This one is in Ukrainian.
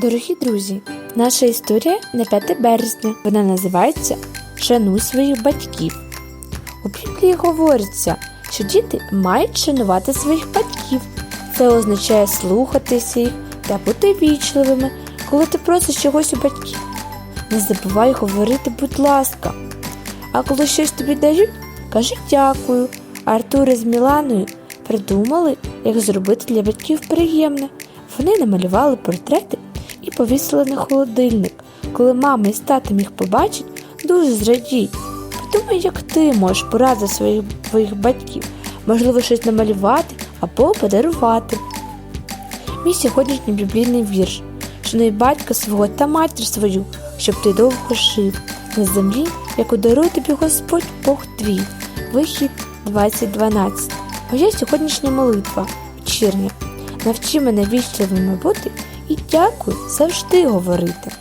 Дорогі друзі, наша історія на 5 березня. Вона називається Шануй своїх батьків. У Біблії говориться, що діти мають шанувати своїх батьків. Це означає слухатися їх та бути вічливими, коли ти просиш чогось у батьків. Не забувай говорити, будь ласка. А коли щось тобі дають, кажи дякую. Артур із Міланою придумали, як зробити для батьків приємне. Вони намалювали портрети і повісили на холодильник. Коли мама із татом їх побачать, дуже зрадій. Подумай, як ти можеш порадити своїх твоїх батьків, можливо, щось намалювати або подарувати. Мій сьогоднішній біблійний вірш. Шануй батька свого та матір свою, щоб ти довго жив на землі, яку дарує тобі Господь Бог твій. Вихід 2012. Моя сьогоднішня молитва вечірня. Навчи мене вічливими бути і дякую завжди говорити.